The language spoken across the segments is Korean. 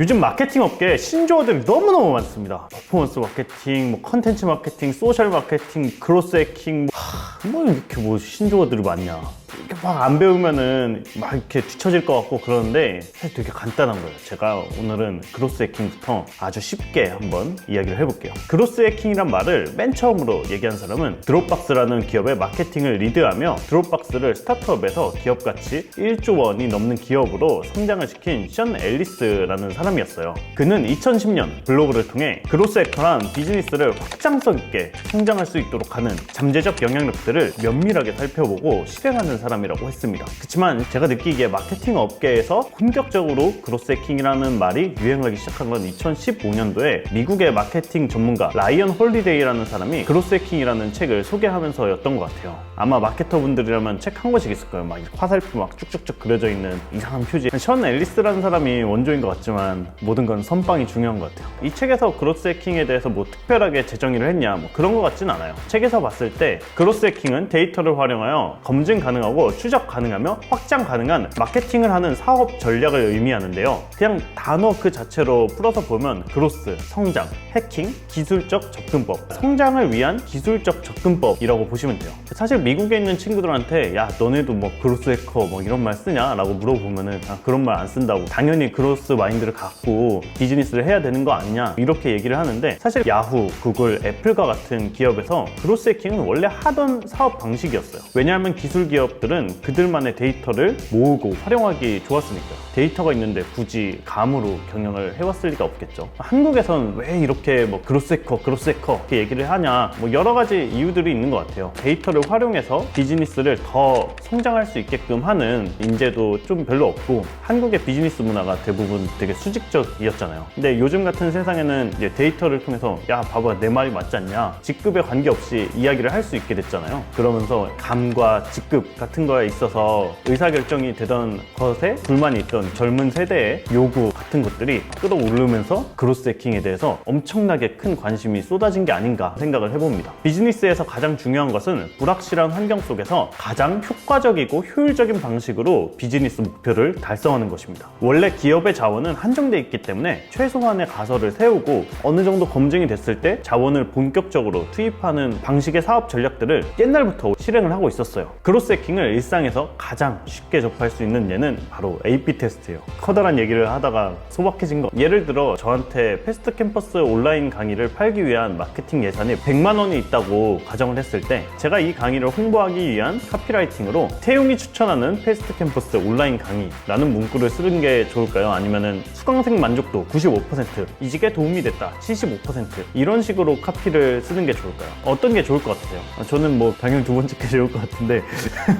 요즘 마케팅 업계에 신조어들이 너무너무 많습니다. 퍼포먼스 마케팅, 뭐 컨텐츠 마케팅, 소셜 마케팅, 그로스 해킹, 뭐, 하, 뭐 이렇게 뭐 신조어들이 많냐. 이렇게 막 안 배우면은 막 이렇게 뒤처질 것 같고 그러는데 사실 되게 간단한 거예요. 제가 오늘은 그로스 해킹부터 아주 쉽게 한번 이야기를 해볼게요. 그로스 해킹이란 말을 맨 처음으로 얘기한 사람은 드롭박스라는 기업의 마케팅을 리드하며 드롭박스를 스타트업에서 기업 가치 1조 원이 넘는 기업으로 성장을 시킨 션 앨리스라는 사람이었어요. 그는 2010년 블로그를 통해 그로스 해커란 비즈니스를 확장성 있게 성장할 수 있도록 하는 잠재적 영향력들을 면밀하게 살펴보고 실행하는 사람이라고 했습니다. 그렇지만 제가 느끼기에 마케팅 업계에서 본격적으로 그로스 해킹이라는 말이 유행하기 시작한 건 2015년도에 미국의 마케팅 전문가 라이언 홀리데이라는 사람이 그로스 해킹이라는 책을 소개하면서였던 것 같아요. 아마 마케터 분들이라면 책 한 권씩 있을 거예요. 막 화살표 막 쭉쭉쭉 그려져 있는 이상한 표지. 션 앨리스라는 사람이 원조인 것 같지만 모든 건 선빵이 중요한 것 같아요. 이 책에서 그로스 해킹에 대해서 뭐 특별하게 재정의를 했냐 뭐 그런 것 같진 않아요. 책에서 봤을 때 그로스 해킹은 데이터를 활용하여 검증 가능 하고 추적 가능하며 확장 가능한 마케팅을 하는 사업 전략을 의미하는데요. 그냥 단어 그 자체로 풀어서 보면 그로스, 성장, 해킹, 기술적 접근법, 성장을 위한 기술적 접근법이라고 보시면 돼요. 사실 미국에 있는 친구들한테 야 너네도 뭐 그로스 해커 뭐 이런 말 쓰냐? 라고 물어보면은 아, 그런 말 안 쓴다고 당연히 그로스 마인드를 갖고 비즈니스를 해야 되는 거 아니냐 이렇게 얘기를 하는데 사실 야후, 구글, 애플과 같은 기업에서 그로스 해킹은 원래 하던 사업 방식이었어요. 왜냐하면 기술 기업 들은 그들만의 데이터를 모으고 활용하기 좋았으니까요. 데이터가 있는데 굳이 감으로 경영을 해왔을 리가 없겠죠. 한국에선 왜 이렇게 뭐 그로스 해커 이렇게 얘기를 하냐 뭐 여러 가지 이유들이 있는 것 같아요. 데이터를 활용해서 비즈니스를 더 성장할 수 있게끔 하는 인재도 좀 별로 없고 한국의 비즈니스 문화가 대부분 되게 수직적이었잖아요. 근데 요즘 같은 세상에는 이제 데이터를 통해서 야 봐봐 내 말이 맞지 않냐 직급에 관계없이 이야기를 할 수 있게 됐잖아요. 그러면서 감과 직급 같은 거에 있어서 의사결정이 되던 것에 불만이 있던 젊은 세대의 요구 같은 것들이 끌어오르면서 그로스 해킹에 대해서 엄청나게 큰 관심이 쏟아진 게 아닌가 생각을 해봅니다. 비즈니스에서 가장 중요한 것은 불확실한 환경 속에서 가장 효과적이고 효율적인 방식으로 비즈니스 목표를 달성하는 것입니다. 원래 기업의 자원은 한정돼 있기 때문에 최소한의 가설을 세우고 어느 정도 검증이 됐을 때 자원을 본격적으로 투입하는 방식의 사업 전략들을 옛날부터 실행을 하고 있었어요. 그로스 해킹 을 일상에서 가장 쉽게 접할 수 있는 예는 바로 AP 테스트예요. 커다란 얘기를 하다가 소박해진 거. 예를 들어 저한테 패스트 캠퍼스 온라인 강의를 팔기 위한 마케팅 예산이 100만 원이 있다고 가정을 했을 때 제가 이 강의를 홍보하기 위한 카피라이팅으로 태용이 추천하는 패스트 캠퍼스 온라인 강의라는 문구를 쓰는 게 좋을까요? 아니면은 수강생 만족도 95% 이직에 도움이 됐다 75% 이런 식으로 카피를 쓰는 게 좋을까요? 어떤 게 좋을 것? 아, 저는 뭐 당연히 두 번째 게 좋을 것 같은데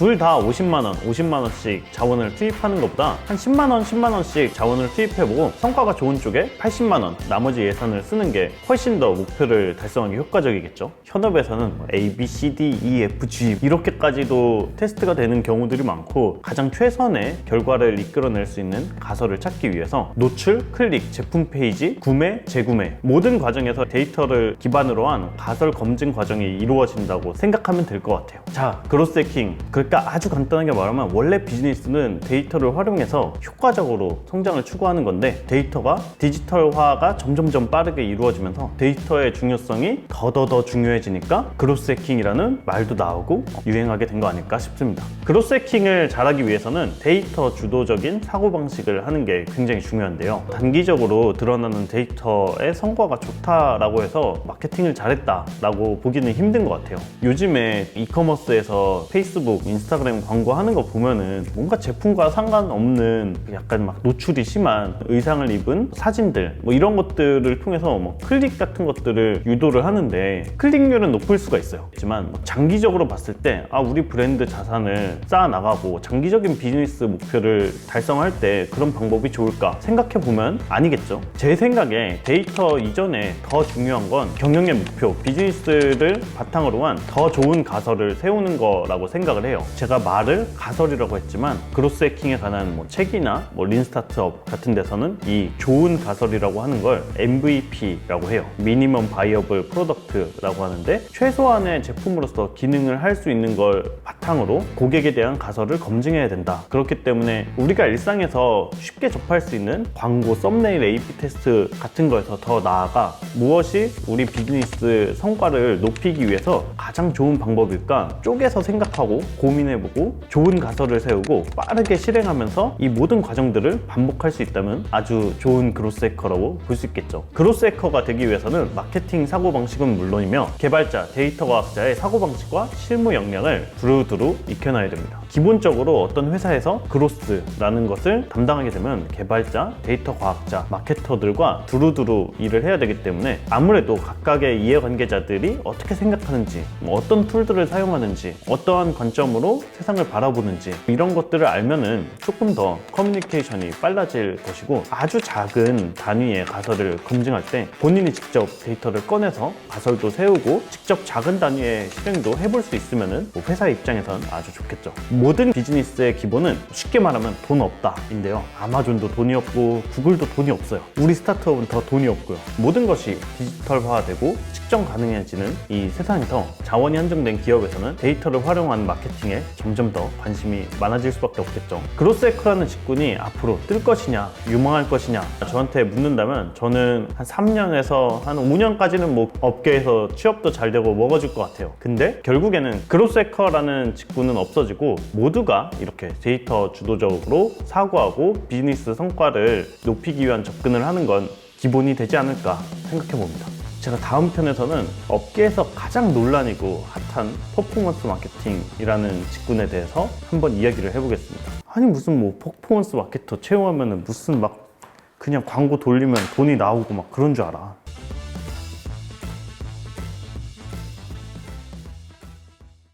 둘 다 50만 원, 50만 원씩 자원을 투입하는 것보다 한 10만 원, 10만 원씩 자원을 투입해보고 성과가 좋은 쪽에 80만 원 나머지 예산을 쓰는 게 훨씬 더 목표를 달성하기 효과적이겠죠. 현업에서는 뭐 A, B, C, D, E, F, G 이렇게까지도 테스트가 되는 경우들이 많고 가장 최선의 결과를 이끌어낼 수 있는 가설을 찾기 위해서 노출, 클릭, 제품 페이지, 구매, 재구매 모든 과정에서 데이터를 기반으로 한 가설 검증 과정이 이루어진다고 생각하면 될 것 같아요. 자, 그로스 해킹. 그러니까 아주 간단하게 말하면 원래 비즈니스는 데이터를 활용해서 효과적으로 성장을 추구하는 건데 데이터가 디지털화가 점점점 빠르게 이루어지면서 데이터의 중요성이 더더더 중요해지니까 그로스 해킹이라는 말도 나오고 유행하게 된 거 아닐까 싶습니다. 그로스 해킹을 잘하기 위해서는 데이터 주도적인 사고방식을 하는 게 굉장히 중요한데요. 단기적으로 드러나는 데이터의 성과가 좋다라고 해서 마케팅을 잘했다라고 보기는 힘든 것 같아요. 요즘에 이커머스에서 페이스북, 광고하는 거 보면은 뭔가 제품과 상관없는 약간 막 노출이 심한 의상을 입은 사진들 뭐 이런 것들을 통해서 뭐 클릭 같은 것들을 유도를 하는데 클릭률은 높을 수가 있어요. 하지만 뭐 장기적으로 봤을 때 아 우리 브랜드 자산을 쌓아 나가고 장기적인 비즈니스 목표를 달성할 때 그런 방법이 좋을까 생각해 보면 아니겠죠. 제 생각에 데이터 이전에 더 중요한 건 경영의 목표, 비즈니스를 바탕으로 한 더 좋은 가설을 세우는 거라고 생각을 해요. 해요. 제가 말을 가설이라고 했지만 그로스 해킹에 관한 뭐 책이나 뭐 린스타트업 같은 데서는 이 좋은 가설이라고 하는 걸 MVP라고 해요. 미니멈 바이어블 프로덕트라고 하는데 최소한의 제품으로서 기능을 할 수 있는 걸 바탕으로 고객에 대한 가설을 검증해야 된다. 그렇기 때문에 우리가 일상에서 쉽게 접할 수 있는 광고, 썸네일 A/B 테스트 같은 거에서 더 나아가 무엇이 우리 비즈니스 성과를 높이기 위해서 가장 좋은 방법일까 쪼개서 생각하고 고 민해보고 좋은 가설을 세우고 빠르게 실행하면서 이 모든 과정들을 반복할 수 있다면 아주 좋은 그로스 해커라고 볼 수 있겠죠. 그로스 해커가 되기 위해서는 마케팅 사고방식은 물론이며 개발자, 데이터 과학자의 사고방식과 실무 역량을 두루두루 익혀놔야 됩니다. 기본적으로 어떤 회사에서 그로스라는 것을 담당하게 되면 개발자, 데이터 과학자, 마케터들과 두루두루 일을 해야 되기 때문에 아무래도 각각의 이해관계자들이 어떻게 생각하는지, 뭐 어떤 툴들을 사용하는지, 어떠한 관점으로 세상을 바라보는지 이런 것들을 알면은 조금 더 커뮤니케이션이 빨라질 것이고 아주 작은 단위의 가설을 검증할 때 본인이 직접 데이터를 꺼내서 가설도 세우고 직접 작은 단위의 실행도 해볼 수 있으면은 뭐 회사 입장에선 아주 좋겠죠. 모든 비즈니스의 기본은 쉽게 말하면 돈 없다인데요. 아마존도 돈이 없고 구글도 돈이 없어요. 우리 스타트업은 더 돈이 없고요. 모든 것이 디지털화되고 측정 가능해지는 이 세상에서 자원이 한정된 기업에서는 데이터를 활용한 마케팅 에 점점 더 관심이 많아질 수밖에 없겠죠. 그로스에커라는 직군이 앞으로 뜰 것이냐, 유망할 것이냐 저한테 묻는다면 저는 한 3년에서 한 5년까지는 뭐 업계에서 취업도 잘 되고 먹어줄 것 같아요. 근데 결국에는 그로스 에커라는 직군은 없어지고 모두가 이렇게 데이터 주도적으로 사고하고 비즈니스 성과를 높이기 위한 접근을 하는 건 기본이 되지 않을까 생각해 봅니다. 제가 다음 편에서는 업계에서 가장 논란이고 핫한 퍼포먼스 마케팅이라는 직군에 대해서 한번 이야기를 해보겠습니다. 아니 무슨 뭐 퍼포먼스 마케터 채용하면은 무슨 막 그냥 광고 돌리면 돈이 나오고 막 그런 줄 알아.